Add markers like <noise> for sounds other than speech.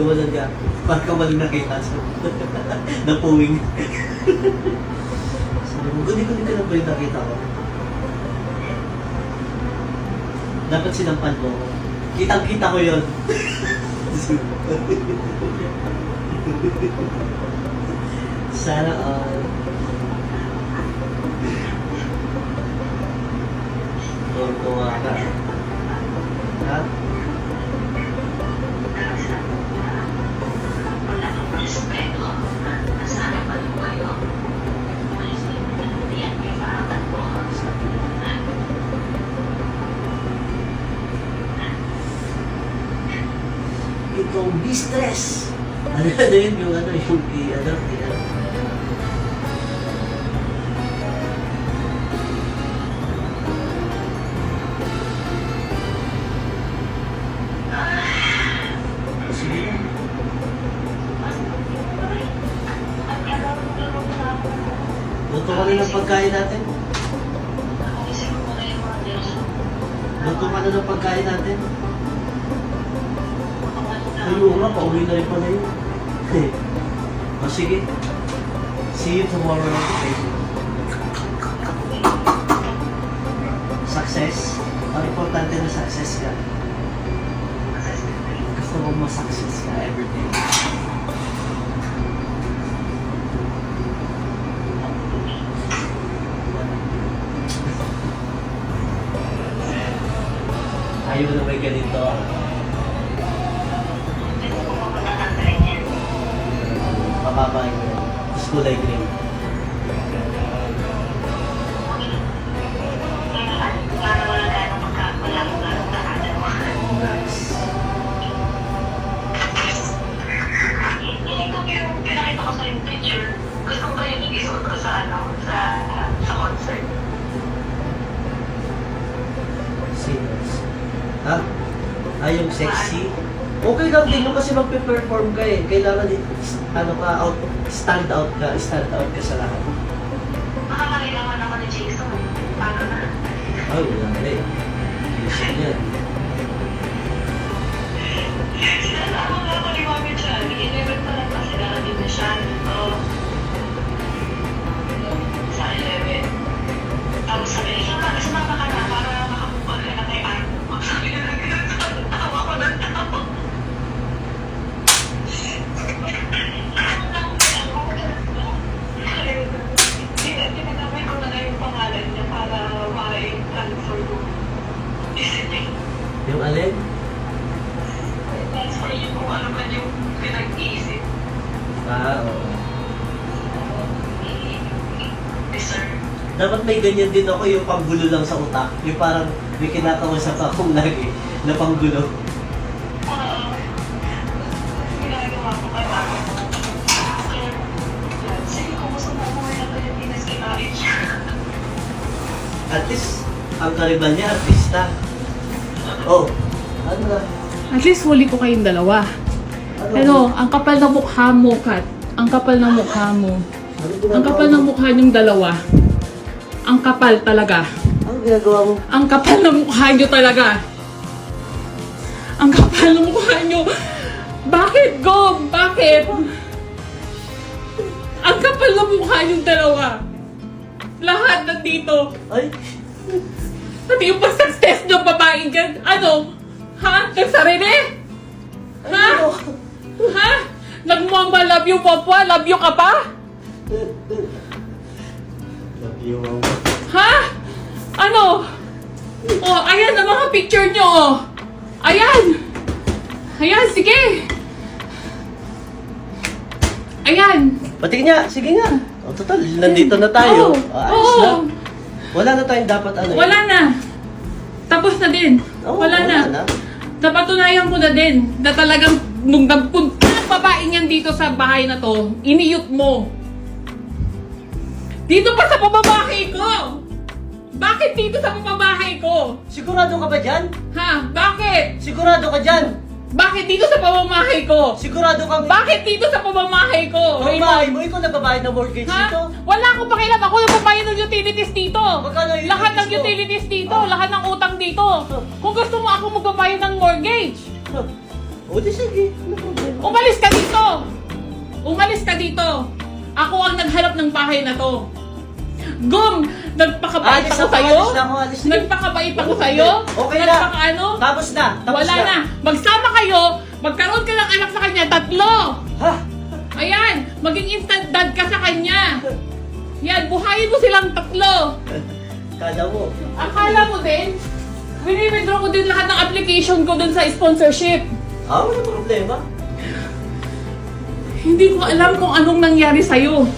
Gumalan ka. Parang ka maling nakita sa <laughs> napuwing. <laughs> Sabi mo, guni-guni ka na ba yung nakita ko? Dapat sinampan mo. Kitang-kita ko yun. <laughs> Sana all. Tuwa ka. Ha? Itong distress. Ano na yun yung ano, yung ano, ano. Luto ka na ng pagkain natin. Luto ka na ng pagkain natin. Ayun nga, pauwi na rin pala yun. o sige. See you tomorrow. Okay. Success. Ang importante na success ka. Gusto mo ma-success ka everyday. Ayaw na may ganito. Kulay green. Nice. Pinakita ko sa yung picture. Gusto ko yung isuot ko sa sa sa. Ha? Ah, yung sexy? Okay lang din yung kasi magpe-perform ka eh. Kailangan din, ano ka, out, stand out ka, stand out ka sa lahat. Makakailangan naman ni Jason. Paano na? Ay, wala na eh. Vision yan. Niyo kung ano man yung pinag-iisip. Ah, oo. Eh, sir. Dapat may ganyan din ako yung panggulo lang sa utak. Yung parang may kinakausap akong <laughs> lagi na panggulo. Ah, ginagawa ko kay sige, mo ng Pilipinas. At least, ang karibal niya, artista. Oh, ano na? At least huli ko kayong dalawa. Ano? Pero ang kapal ng mukha mo, Kat. Ang kapal ng mukha mo. Ano Ang kapal ng mukha niyong dalawa. Ang kapal talaga. Ano ginagawa mo? Ang kapal ng mukha niyo talaga. Ang kapal ng mukha niyo. Bakit, Gob? Bakit? Ang kapal ng mukha niyong dalawa. Lahat nandito. Ay, Pati yung pag-success ng babae dyan. Ano? Ha? Nagsarili? Ha? ano? Ha? Nagmumamba love you, Popwa? Love you ka pa? Love you, mama. Ha? Ano? Oh, ayan ang mga picture nyo, oh. Ayan. Ayan, sige. Ayan. Pati nga, sige nga. O, total, nandito na tayo. Oo. Ah, ayos Oo. na. Wala na tayong dapat ano. eh. Wala na. Tapos na din. Oo, wala, na. Napatunayan ko na din na talagang nung nagpunta ang babae niyan dito sa bahay na to, iniyot mo. Dito pa sa pamamahay ko! Bakit dito sa pamamahay ko? Sigurado ka ba dyan? Ha? Bakit? Sigurado ka dyan? Bakit dito sa pamamahay ko? Sigurado ka Bakit dito sa pamamahay ko? Ang bahay mo, ikaw nagbabayad ng mortgage Ha? dito? Wala akong pakialam. Ako nagbabayad ng utilities dito. Magkano yung Lahat ng utilities mo? utilities dito. Ah. Lahat ng utang dito. Kung gusto mo ako magbabayad ng mortgage. O, di sige. Ano problema? O Umalis ka dito. Ako ang naghanap ng bahay na to. Gum! Nagpakabait Alis ako ako, sa'yo? alis na ako, alis na. Nagpakabait ako sa'yo? Okay na. Nagpaka-ano? Tapos na. Tapos Wala na. Magsama kayo. Magkaroon ka ng anak sa kanya. Tatlo. Ha? Ayan. Maging instant dad ka sa kanya. Yan. Buhayin mo silang tatlo. Kala mo. Akala mo din, winibidro ko din lahat ng application ko dun sa sponsorship. Ah, wala problema. Hindi ko alam kung anong nangyari sa'yo.